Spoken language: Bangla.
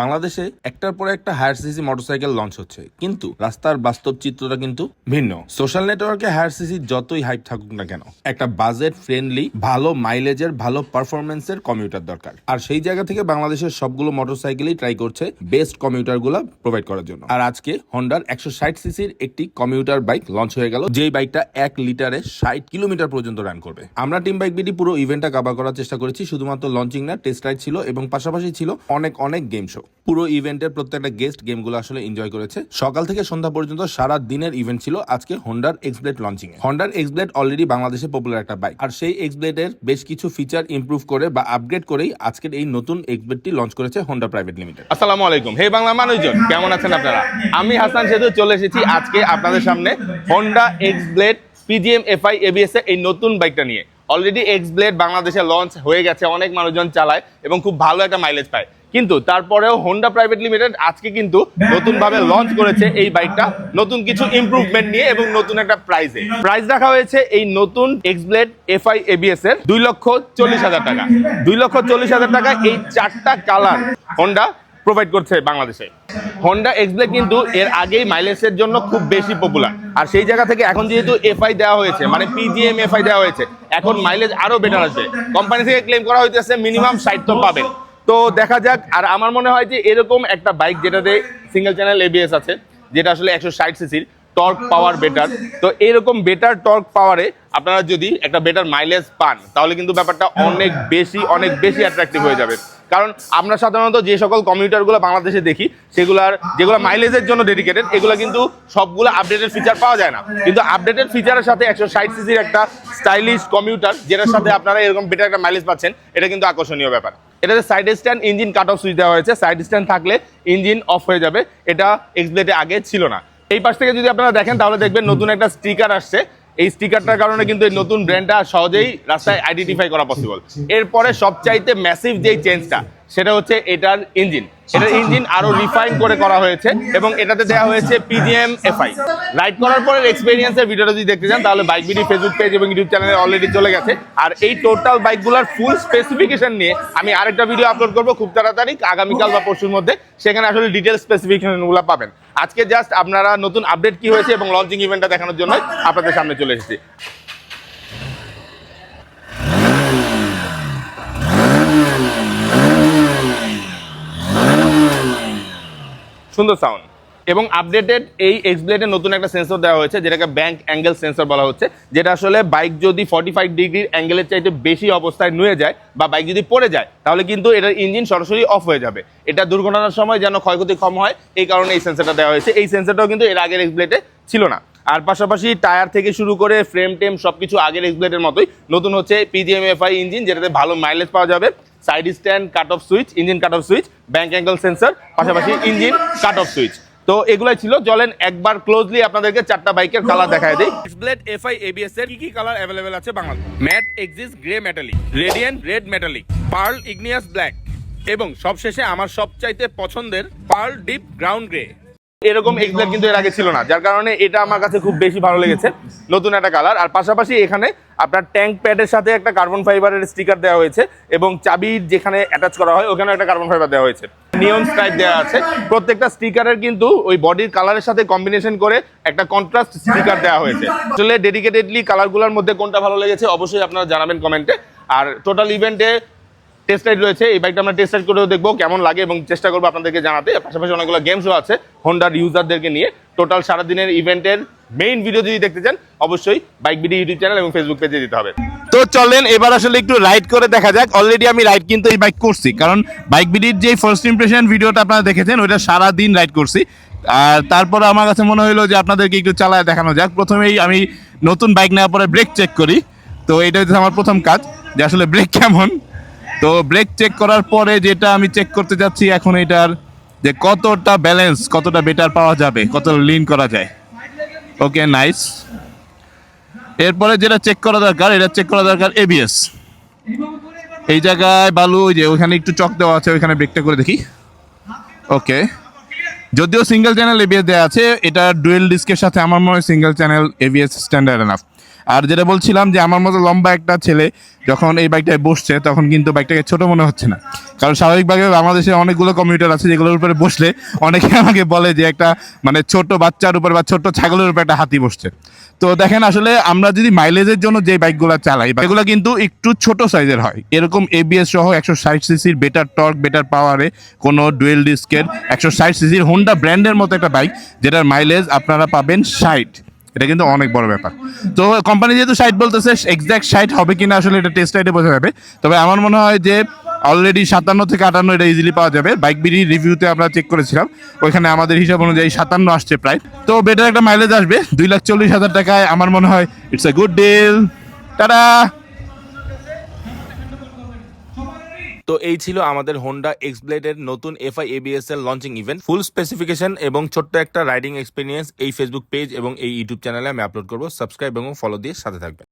বাংলাদেশে একটার পর একটা হায়ার সিসি মোটরসাইকেল লঞ্চ হচ্ছে। কিন্তু রাস্তার বাস্তব চিত্রটা কিন্তু ভিন্ন। সোশ্যাল নেটওয়ার্কে হায়ার সিসি যতই হাইপ থাকুক না কেন, একটা বাজেট ফ্রেন্ডলি ভালো মাইলেজের ভালো পারফরমেন্সের কমিউটার দরকার। আর সেই জায়গা থেকে বাংলাদেশের সবগুলো মোটরসাইকেলই ট্রাই করছে বেস্ট কমিউটারগুলা প্রোভাইড করার জন্য। আর আজকে হন্ডার একশো ষাট সিসির একটি কমিউটার বাইক লঞ্চ হয়ে গেল, যেই বাইকটা এক লিটারে ষাট কিলোমিটার পর্যন্ত রান করবে। আমরা টিম বাইক বিডি পুরো ইভেন্টটা কাভার করার চেষ্টা করেছি, শুধুমাত্র লঞ্চিং না টেস্ট রাইড ছিল এবং পাশাপাশি ছিল অনেক অনেক গেম শো পুরো ইভেন্টের প্রত্যেকটা গেস্ট গেমগুলো আসলে এনজয় করেছে। সকাল থেকে সন্ধ্যা পর্যন্ত সারা দিনের ইভেন্ট ছিল আজকে হন্ডার এক্সব্লেড লঞ্চিং এ। হন্ডার এক্সব্লেড অলরেডি বাংলাদেশে পপুলার একটা বাইক আর সেই এক্সব্লেডের বেশ কিছু ফিচার ইমপ্রুভ করে বা আপগ্রেড করেই আজকের এই নতুন এক্সব্লেডটি লঞ্চ করেছে হন্ডা প্রাইভেট লিমিটেড আসসালামু আলাইকুম। হে বাংলা মানুষজন, কেমন আছেন আপনারা? আমি হাসান সেতু চলে এসেছি আজকে আপনাদের সামনে Honda X blade PGM FI ABS এর এই নতুন বাইকটা নিয়ে। অলরেডি এক্স ব্লেড বাংলাদেশে লঞ্চ হয়ে গেছে, অনেক মানুষজন চালায় এবং খুব ভালো একটা মাইলেজ পায়। কিন্তু তারপরেও হোন্ডা প্রাইভেট লিমিটেড আজকে কিন্তু নতুনভাবে লঞ্চ করেছে এই বাইকটা নতুন কিছু ইমপ্রুভমেন্ট নিয়ে এবং নতুন একটা প্রাইসে প্রাইস রাখা হয়েছে এই নতুন এক্স ব্লেড এফআই এবিএস এর দুই লক্ষ চল্লিশ হাজার টাকা। দুই লক্ষ চল্লিশ হাজার টাকা এই চারটা কালার হোন্ডা প্রোভাইড করছে বাংলাদেশে। হন্ডা এক্সব্লেড কিন্তু এর আগেই মাইলেজের জন্য খুব বেশি পপুলার আর সেই জায়গা থেকে এখন যেহেতু এফআই দেওয়া হয়েছে মানে পিজিএম এফআই দেওয়া হয়েছে এখন মাইলেজ আরও বেটার আসবে। কোম্পানি থেকে ক্লেম করা হইতেছে মিনিমাম ষাট তো পাবেন। তো দেখা যাক, আর আমার মনে হয় যে এরকম একটা বাইক যেটাতে সিঙ্গেল চ্যানেল এবিএস আছে, যেটা আসলে একশো ষাট সিসির টর্ক পাওয়ার বেটার তো এরকম বেটার টর্ক পাওয়ারে আপনারা যদি একটা বেটার মাইলেজ পান, তাহলে কিন্তু ব্যাপারটা অনেক বেশি অনেক বেশি অ্যাট্রাক্টিভ হয়ে যাবে। কারণ আমরা সাধারণত যে সকল কমিউটারগুলো বাংলাদেশে দেখি, সেগুলার যেগুলো মাইলেজের জন্য ডেডিকেটেড এগুলো কিন্তু সবগুলো আপডেটেড ফিচার পাওয়া যায় না। কিন্তু আপডেটেড ফিচারের সাথে একশো ষাট সিসির একটা স্টাইলিশ কমিউটার যেটার সাথে আপনারা এরকম বেটার একটা মাইলেজ পাচ্ছেন, এটা কিন্তু আকর্ষণীয় ব্যাপার। এটাতে side stand engine cut off switch দেওয়া হয়েছে। সাইড স্ট্যান্ড থাকলে ইঞ্জিন অফ হয়ে যাবে। এটা এক্সব্লেডে আগে ছিল না। এই পাশ থেকে যদি আপনারা দেখেন, তাহলে দেখবেন নতুন একটা স্টিকার আসছে। এই স্টিকারটার কারণে কিন্তু এই নতুন ব্র্যান্ডটা সহজেই রাস্তায় আইডেন্টিফাই করা পসিবল এরপরে সবচাইতে ম্যাসিভ যেই চেঞ্জটা সেটা হচ্ছে এটার ইঞ্জিন। এটার ইঞ্জিন আরও রিফাইন করে করা হয়েছে এবং এটাতে দেওয়া হয়েছে পিজিএম এফআই রাইড করার পরের এক্সপিরিয়েন্সের ভিডিওটা যদি দেখতে চান তাহলে বাইক বিডি ফেসবুক পেজ এবং ইউটিউব চ্যানেলে অলরেডি চলে গেছে। আর এই টোটাল বাইকগুলোর ফুল স্পেসিফিকেশন নিয়ে আমি আরেকটা ভিডিও আপলোড করব খুব তাড়াতাড়ি আগামীকাল বা পরশুর মধ্যে। সেখানে আসলে ডিটেল স্পেসিফিকেশনগুলো পাবেন। আজকে জাস্ট আপনারা নতুন আপডেট কি হয়েছে এবং লঞ্চিং ইভেন্টটা দেখানোর জন্য আপনাদের সামনে চলে এসেছি। সুন্দর সাউন্ড এবং আপডেটেড এই এক্সব্লেডের নতুন একটা সেন্সর দেওয়া হয়েছে, যেটাকে ব্যাঙ্ক অ্যাঙ্গেল সেন্সর বলা হচ্ছে, যেটা আসলে বাইক যদি ফর্টি ফাইভ ডিগ্রির অ্যাঙ্গেলের চাইতে বেশি অবস্থায় নুয়ে যায় বা বাইক যদি পড়ে যায়, তাহলে কিন্তু এটার ইঞ্জিন সরাসরি অফ হয়ে যাবে। এটা দুর্ঘটনার সময় যেন ক্ষয়ক্ষতি কম হয়, এই কারণে এই সেন্সরটা দেওয়া হয়েছে। এই সেন্সরটাও কিন্তু এর আগের এক্সব্লেডে ছিল না। আর পাশাপাশি টায়ার থেকে শুরু করে ফ্রেম টেম সব কিছু আগের এক্সব্লেডের মতোই। নতুন হচ্ছে পিজিএমএফআই ইঞ্জিন যেটাতে ভালো মাইলেজ পাওয়া যাবে। Side stand cut off switch engine cut off switch bank angle sensor পাশাপাশি ইঞ্জিন কাট অফ সুইচ। তো এগুলাই ছিল। চলেন একবার ক্লোজলি আপনাদেরকে চারটা বাইকের কালার দেখায় দিই। ব্লেড এফআই এবিএস এর কি কি কালার অ্যাভেলেবেল আছে Bangladesh? Matte axis grey metallic radiant red metallic pearl igneous black এবং সবশেষে আমার সবচাইতে পছন্দের পার্ল ডিপ গ্রাউন্ড গ্রে এরকম এক্সপ্লেট কিন্তু এর আগে ছিল না। যার কারণে এটা আমার কাছে খুব বেশি ভালো লেগেছে। নতুন একটা কালার আর পাশাপাশি এখানে আপনার ট্যাঙ্ক প্যাডের সাথে একটা কার্বন ফাইবারের স্টিকার দেওয়া হয়েছে এবং চাবির যেখানে অ্যাটাচ করা হয় ওখানে একটা কার্বন ফাইবার দেওয়া হয়েছে। নিয়ম স্ট্রাইপ দেওয়া আছে। প্রত্যেকটা স্টিকারের কিন্তু ওই বডির কালারের সাথে কম্বিনেশন করে একটা কন্ট্রাস্ট স্টিকার দেওয়া হয়েছে। আসলে ডেডিকেটেডলি কালারগুলোর মধ্যে কোনটা ভালো লেগেছে, অবশ্যই আপনারা জানাবেন কমেন্টে আর টোটাল ইভেন্টে টেস্ট রাইড রয়েছে। এই বাইকটা আমরা টেস্ট রাইড করেও দেখব কেমন লাগে এবং চেষ্টা করব আপনাদেরকে জানাতে। পাশাপাশি অনেকগুলো গেমসও আছে হোন্ডার ইউজারদেরকে নিয়ে। টোটাল সারাদিনের ইভেন্টের মেইন ভিডিও যদি দেখতে চান, অবশ্যই বাইক বিডি ইউটিউব চ্যানেল এবং ফেসবুক পেজে দিতে হবে। তো চলেন, এবার আসলে একটু রাইড করে দেখা যাক। অলরেডি আমি রাইড কিন্তু এই বাইক করছি, কারণ বাইক বিডির যে ফার্স্ট ইমপ্রেশন ভিডিওটা আপনারা দেখেছেন, ওইটা সারা দিন রাইড করছি। আর তারপরে আমার কাছে মনে হলো যে আপনাদেরকে একটু চালায় দেখানো যাক। প্রথমেই আমি নতুন বাইক নেওয়ার পরে ব্রেক চেক করি। তো এটা হচ্ছে আমার প্রথম কাজ, যে আসলে ব্রেক কেমন। তো ব্রেক চেক করার পরে যেটা আমি চেক করতে যাচ্ছি এখন এটার যে কতটা ব্যালেন্স কতটা বেটার পাওয়া যাবে, কতটা লিন করা যায়। ওকে নাইস এরপরে যেটা চেক করা দরকার, এটা চেক করা দরকার এবিএস এই জায়গায় বালু, ওই যে ওইখানে একটু চক দেওয়া আছে, ওইখানে ব্রেকটা করে দেখি। ওকে যদিও সিঙ্গেল চ্যানেল এবিএস দেওয়া আছে, এটা ডুয়েল ডিস্কের সাথে আমার মনে হয় single channel ABS standard enough আর যেটা বলছিলাম যে আমার মতো লম্বা একটা ছেলে যখন এই বাইকটায় বসছে, তখন কিন্তু বাইকটাকে ছোট মনে হচ্ছে না। কারণ স্বাভাবিকভাবে বাংলাদেশে অনেকগুলো কম্পিউটার আছে যেগুলোর উপরে বসলে অনেকে আমাকে বলে যে একটা মানে ছোট বাচ্চার উপর বা ছোট ছাগলের উপর একটা হাতি বসছে। তো দেখেন আসলে আমরা যদি মাইলেজের জন্য যে বাইকগুলো চালাই এগুলো কিন্তু একটু ছোট সাইজের হয়। এরকম এবিএস সহ একশো ষাট সিসির বেটার টর্ক বেটার পাওয়ারে কোনো ডুয়েল ডিস্কের একশো ষাট সিসির হোন্ডা ব্র্যান্ডের মতো একটা বাইক যেটার মাইলেজ আপনারা পাবেন ষাট। এটা কিন্তু অনেক বড় ব্যাপার। তো কোম্পানি যেহেতু সাইট বলতেছে এক্স্যাক্ট সাইট হবে কিনা আসলে এটা টেস্ট রাইডে বোঝা যাবে। তবে আমার মনে হয় যে অলরেডি সাতান্ন থেকে আটান্ন এটা ইজিলি পাওয়া যাবে। বাইক বিডি রিভিউতে আমরা চেক করেছিলাম। ওইখানে আমাদের হিসাব অনুযায়ী সাতান্ন আসছে প্রায়। তো বেটার একটা মাইলেজ আসবে। দুই লাখ চল্লিশ হাজার টাকায় আমার মনে হয় it's a good deal tata! তো এই ছিল আমাদের হোন্ডা এক্সব্লেডের নতুন এফ এফআই এবিএস এর লঞ্চিং ইভেন্ট ফুল স্পেসিফিকেশন এবং ছোট্ট একটা রাইডিং এক্সপিরিয়েন্স এই ফেসবুক পেজ এবং এই ইউটিউব চ্যানেলে আমি আপলোড করব। সাবস্ক্রাইব এবং ফলো দিয়ে সাথে থাকবেন।